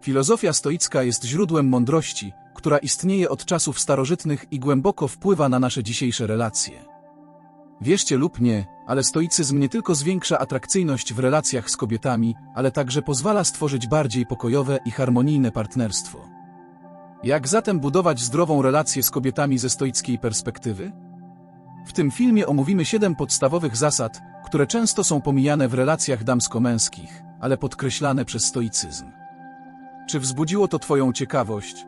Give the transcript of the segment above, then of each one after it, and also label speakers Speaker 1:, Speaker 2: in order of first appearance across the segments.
Speaker 1: Filozofia stoicka jest źródłem mądrości, która istnieje od czasów starożytnych i głęboko wpływa na nasze dzisiejsze relacje. Wierzcie lub nie, ale stoicyzm nie tylko zwiększa atrakcyjność w relacjach z kobietami, ale także pozwala stworzyć bardziej pokojowe i harmonijne partnerstwo. Jak zatem budować zdrową relację z kobietami ze stoickiej perspektywy? W tym filmie omówimy siedem podstawowych zasad, które często są pomijane w relacjach damsko-męskich, ale podkreślane przez stoicyzm. Czy wzbudziło to Twoją ciekawość?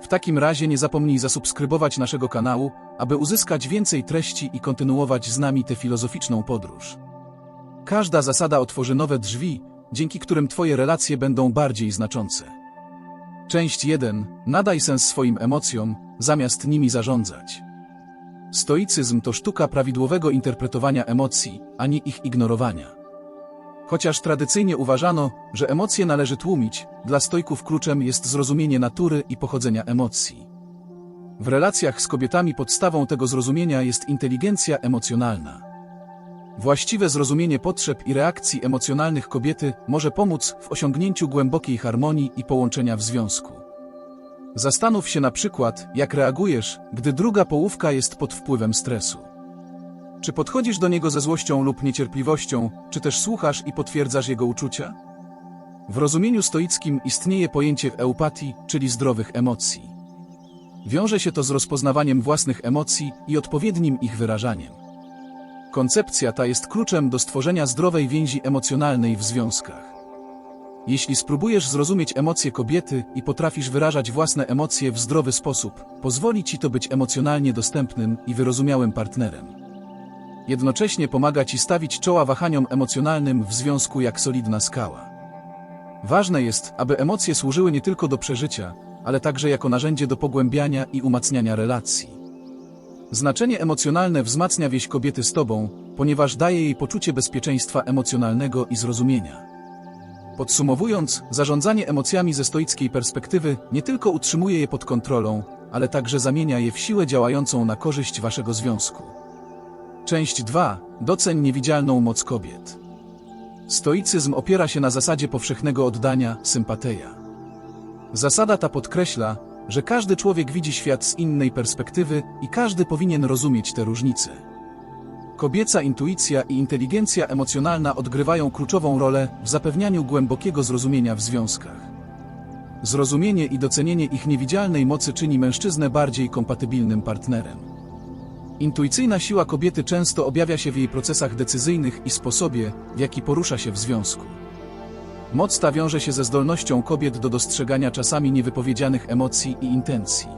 Speaker 1: W takim razie nie zapomnij zasubskrybować naszego kanału, aby uzyskać więcej treści i kontynuować z nami tę filozoficzną podróż. Każda zasada otworzy nowe drzwi, dzięki którym Twoje relacje będą bardziej znaczące. Część 1. Nadaj sens swoim emocjom, zamiast nimi zarządzać. Stoicyzm to sztuka prawidłowego interpretowania emocji, a nie ich ignorowania. Chociaż tradycyjnie uważano, że emocje należy tłumić, dla stojków kluczem jest zrozumienie natury i pochodzenia emocji. W relacjach z kobietami podstawą tego zrozumienia jest inteligencja emocjonalna. Właściwe zrozumienie potrzeb i reakcji emocjonalnych kobiety może pomóc w osiągnięciu głębokiej harmonii i połączenia w związku. Zastanów się na przykład, jak reagujesz, gdy druga połówka jest pod wpływem stresu. Czy podchodzisz do niego ze złością lub niecierpliwością, czy też słuchasz i potwierdzasz jego uczucia? W rozumieniu stoickim istnieje pojęcie eupatii, czyli zdrowych emocji. Wiąże się to z rozpoznawaniem własnych emocji i odpowiednim ich wyrażaniem. Koncepcja ta jest kluczem do stworzenia zdrowej więzi emocjonalnej w związkach. Jeśli spróbujesz zrozumieć emocje kobiety i potrafisz wyrażać własne emocje w zdrowy sposób, pozwoli ci to być emocjonalnie dostępnym i wyrozumiałym partnerem. Jednocześnie pomaga ci stawić czoła wahaniom emocjonalnym w związku jak solidna skała. Ważne jest, aby emocje służyły nie tylko do przeżycia, ale także jako narzędzie do pogłębiania i umacniania relacji. Znaczenie emocjonalne wzmacnia wieś kobiety z tobą, ponieważ daje jej poczucie bezpieczeństwa emocjonalnego i zrozumienia. Podsumowując, zarządzanie emocjami ze stoickiej perspektywy nie tylko utrzymuje je pod kontrolą, ale także zamienia je w siłę działającą na korzyść waszego związku. Część 2. Doceń niewidzialną moc kobiet. Stoicyzm opiera się na zasadzie powszechnego oddania, sympateja. Zasada ta podkreśla, że każdy człowiek widzi świat z innej perspektywy i każdy powinien rozumieć te różnice. Kobieca intuicja i inteligencja emocjonalna odgrywają kluczową rolę w zapewnianiu głębokiego zrozumienia w związkach. Zrozumienie i docenienie ich niewidzialnej mocy czyni mężczyznę bardziej kompatybilnym partnerem. Intuicyjna siła kobiety często objawia się w jej procesach decyzyjnych i sposobie, w jaki porusza się w związku. Moc ta wiąże się ze zdolnością kobiet do dostrzegania czasami niewypowiedzianych emocji i intencji.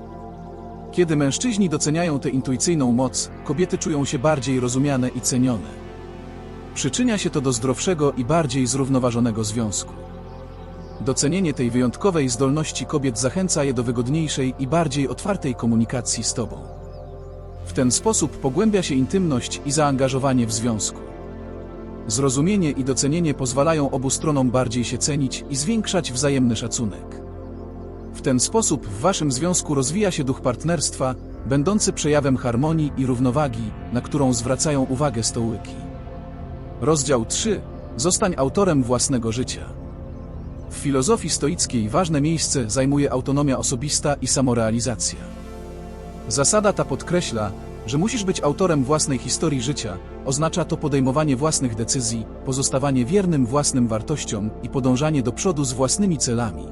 Speaker 1: Kiedy mężczyźni doceniają tę intuicyjną moc, kobiety czują się bardziej rozumiane i cenione. Przyczynia się to do zdrowszego i bardziej zrównoważonego związku. Docenienie tej wyjątkowej zdolności kobiet zachęca je do wygodniejszej i bardziej otwartej komunikacji z Tobą. Ten sposób pogłębia się intymność i zaangażowanie w związku. Zrozumienie i docenienie pozwalają obu stronom bardziej się cenić i zwiększać wzajemny szacunek. W ten sposób w waszym związku rozwija się duch partnerstwa, będący przejawem harmonii i równowagi, na którą zwracają uwagę stołyki. Rozdział 3. Zostań autorem własnego życia. W filozofii stoickiej ważne miejsce zajmuje autonomia osobista i samorealizacja. Zasada ta podkreśla, że musisz być autorem własnej historii życia, oznacza to podejmowanie własnych decyzji, pozostawanie wiernym własnym wartościom i podążanie do przodu z własnymi celami.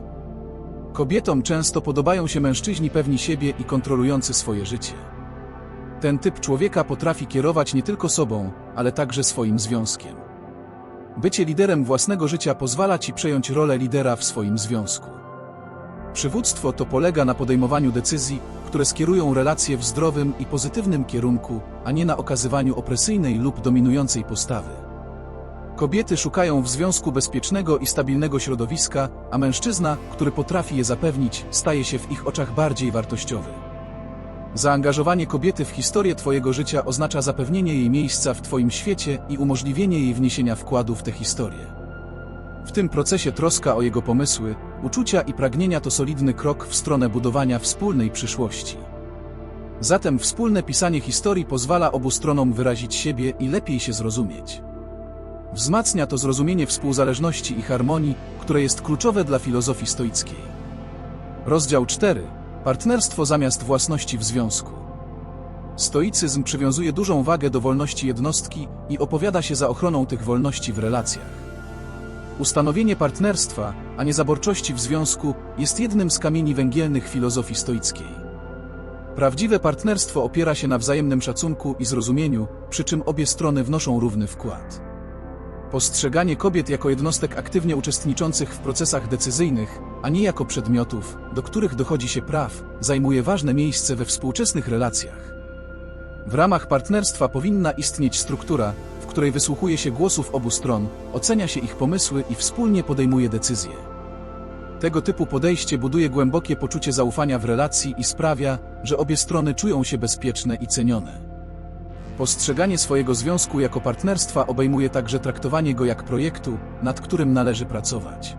Speaker 1: Kobietom często podobają się mężczyźni pewni siebie i kontrolujący swoje życie. Ten typ człowieka potrafi kierować nie tylko sobą, ale także swoim związkiem. Bycie liderem własnego życia pozwala ci przejąć rolę lidera w swoim związku. Przywództwo to polega na podejmowaniu decyzji, które skierują relacje w zdrowym i pozytywnym kierunku, a nie na okazywaniu opresyjnej lub dominującej postawy. Kobiety szukają w związku bezpiecznego i stabilnego środowiska, a mężczyzna, który potrafi je zapewnić, staje się w ich oczach bardziej wartościowy. Zaangażowanie kobiety w historię Twojego życia oznacza zapewnienie jej miejsca w Twoim świecie i umożliwienie jej wniesienia wkładu w tę historię. W tym procesie troska o jego pomysły, uczucia i pragnienia to solidny krok w stronę budowania wspólnej przyszłości. Zatem wspólne pisanie historii pozwala obu stronom wyrazić siebie i lepiej się zrozumieć. Wzmacnia to zrozumienie współzależności i harmonii, które jest kluczowe dla filozofii stoickiej. Rozdział 4. Partnerstwo zamiast własności w związku. Stoicyzm przywiązuje dużą wagę do wolności jednostki i opowiada się za ochroną tych wolności w relacjach. Ustanowienie partnerstwa, a nie zaborczości w związku, jest jednym z kamieni węgielnych filozofii stoickiej. Prawdziwe partnerstwo opiera się na wzajemnym szacunku i zrozumieniu, przy czym obie strony wnoszą równy wkład. Postrzeganie kobiet jako jednostek aktywnie uczestniczących w procesach decyzyjnych, a nie jako przedmiotów, do których dochodzi się praw, zajmuje ważne miejsce we współczesnych relacjach. W ramach partnerstwa powinna istnieć struktura, w której wysłuchuje się głosów obu stron, ocenia się ich pomysły i wspólnie podejmuje decyzje. Tego typu podejście buduje głębokie poczucie zaufania w relacji i sprawia, że obie strony czują się bezpieczne i cenione. Postrzeganie swojego związku jako partnerstwa obejmuje także traktowanie go jak projektu, nad którym należy pracować.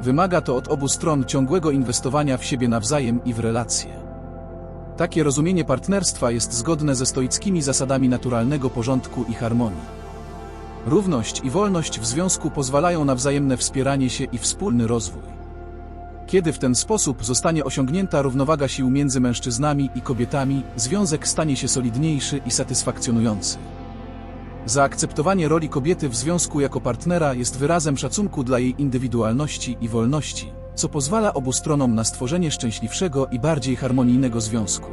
Speaker 1: Wymaga to od obu stron ciągłego inwestowania w siebie nawzajem i w relacje. Takie rozumienie partnerstwa jest zgodne ze stoickimi zasadami naturalnego porządku i harmonii. Równość i wolność w związku pozwalają na wzajemne wspieranie się i wspólny rozwój. Kiedy w ten sposób zostanie osiągnięta równowaga sił między mężczyznami i kobietami, związek stanie się solidniejszy i satysfakcjonujący. Zaakceptowanie roli kobiety w związku jako partnera jest wyrazem szacunku dla jej indywidualności i wolności, co pozwala obu stronom na stworzenie szczęśliwszego i bardziej harmonijnego związku.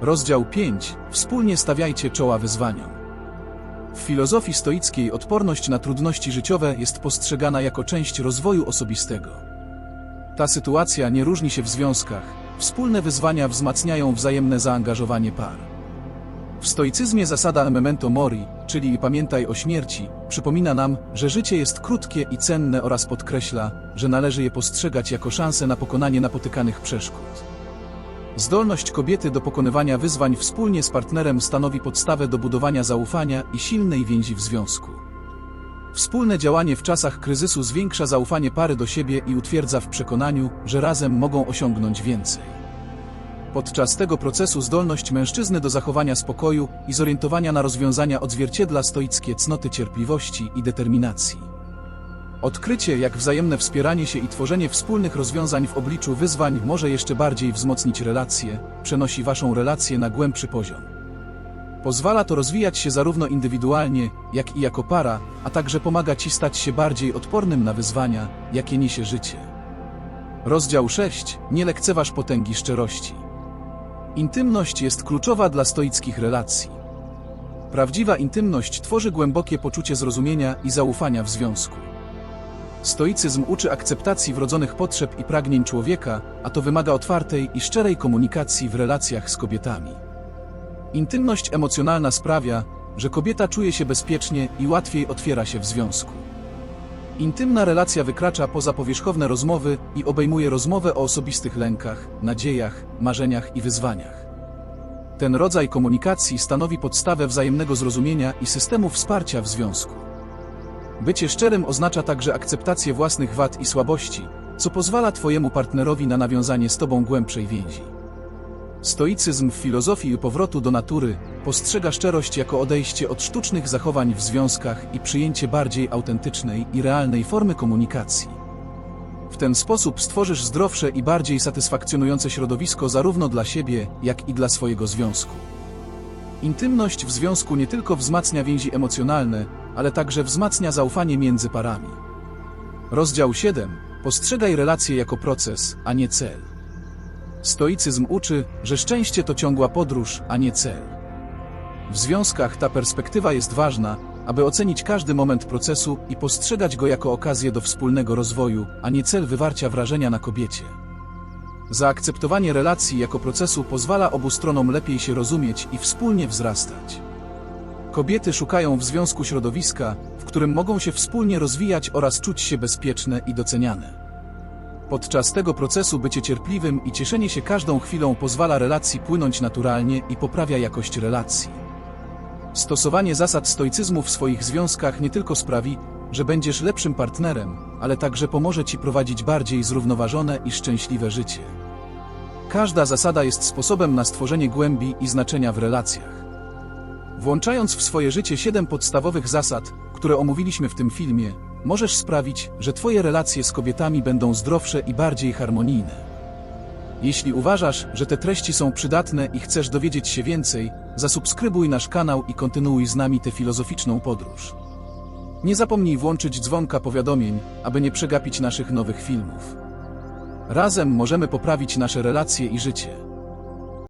Speaker 1: Rozdział 5. Wspólnie stawiajcie czoła wyzwaniom. W filozofii stoickiej odporność na trudności życiowe jest postrzegana jako część rozwoju osobistego. Ta sytuacja nie różni się w związkach. Wspólne wyzwania wzmacniają wzajemne zaangażowanie par. W stoicyzmie zasada memento mori, czyli pamiętaj o śmierci, przypomina nam, że życie jest krótkie i cenne oraz podkreśla, że należy je postrzegać jako szansę na pokonanie napotykanych przeszkód. Zdolność kobiety do pokonywania wyzwań wspólnie z partnerem stanowi podstawę do budowania zaufania i silnej więzi w związku. Wspólne działanie w czasach kryzysu zwiększa zaufanie pary do siebie i utwierdza w przekonaniu, że razem mogą osiągnąć więcej. Podczas tego procesu zdolność mężczyzny do zachowania spokoju i zorientowania na rozwiązania odzwierciedla stoickie cnoty cierpliwości i determinacji. Odkrycie, jak wzajemne wspieranie się i tworzenie wspólnych rozwiązań w obliczu wyzwań może jeszcze bardziej wzmocnić relacje, przenosi waszą relację na głębszy poziom. Pozwala to rozwijać się zarówno indywidualnie, jak i jako para, a także pomaga ci stać się bardziej odpornym na wyzwania, jakie niesie życie. Rozdział 6. Nie lekceważ potęgi szczerości. Intymność jest kluczowa dla stoickich relacji. Prawdziwa intymność tworzy głębokie poczucie zrozumienia i zaufania w związku. Stoicyzm uczy akceptacji wrodzonych potrzeb i pragnień człowieka, a to wymaga otwartej i szczerej komunikacji w relacjach z kobietami. Intymność emocjonalna sprawia, że kobieta czuje się bezpiecznie i łatwiej otwiera się w związku. Intymna relacja wykracza poza powierzchowne rozmowy i obejmuje rozmowę o osobistych lękach, nadziejach, marzeniach i wyzwaniach. Ten rodzaj komunikacji stanowi podstawę wzajemnego zrozumienia i systemu wsparcia w związku. Bycie szczerym oznacza także akceptację własnych wad i słabości, co pozwala Twojemu partnerowi na nawiązanie z Tobą głębszej więzi. Stoicyzm w filozofii powrotu do natury postrzega szczerość jako odejście od sztucznych zachowań w związkach i przyjęcie bardziej autentycznej i realnej formy komunikacji. W ten sposób stworzysz zdrowsze i bardziej satysfakcjonujące środowisko zarówno dla siebie, jak i dla swojego związku. Intymność w związku nie tylko wzmacnia więzi emocjonalne, ale także wzmacnia zaufanie między parami. Rozdział 7. Postrzegaj relacje jako proces, a nie cel. Stoicyzm uczy, że szczęście to ciągła podróż, a nie cel. W związkach ta perspektywa jest ważna, aby ocenić każdy moment procesu i postrzegać go jako okazję do wspólnego rozwoju, a nie cel wywarcia wrażenia na kobiecie. Zaakceptowanie relacji jako procesu pozwala obu stronom lepiej się rozumieć i wspólnie wzrastać. Kobiety szukają w związku środowiska, w którym mogą się wspólnie rozwijać oraz czuć się bezpieczne i doceniane. Podczas tego procesu bycie cierpliwym i cieszenie się każdą chwilą pozwala relacji płynąć naturalnie i poprawia jakość relacji. Stosowanie zasad stoicyzmu w swoich związkach nie tylko sprawi, że będziesz lepszym partnerem, ale także pomoże ci prowadzić bardziej zrównoważone i szczęśliwe życie. Każda zasada jest sposobem na stworzenie głębi i znaczenia w relacjach. Włączając w swoje życie 7 podstawowych zasad, które omówiliśmy w tym filmie, możesz sprawić, że Twoje relacje z kobietami będą zdrowsze i bardziej harmonijne. Jeśli uważasz, że te treści są przydatne i chcesz dowiedzieć się więcej, zasubskrybuj nasz kanał i kontynuuj z nami tę filozoficzną podróż. Nie zapomnij włączyć dzwonka powiadomień, aby nie przegapić naszych nowych filmów. Razem możemy poprawić nasze relacje i życie.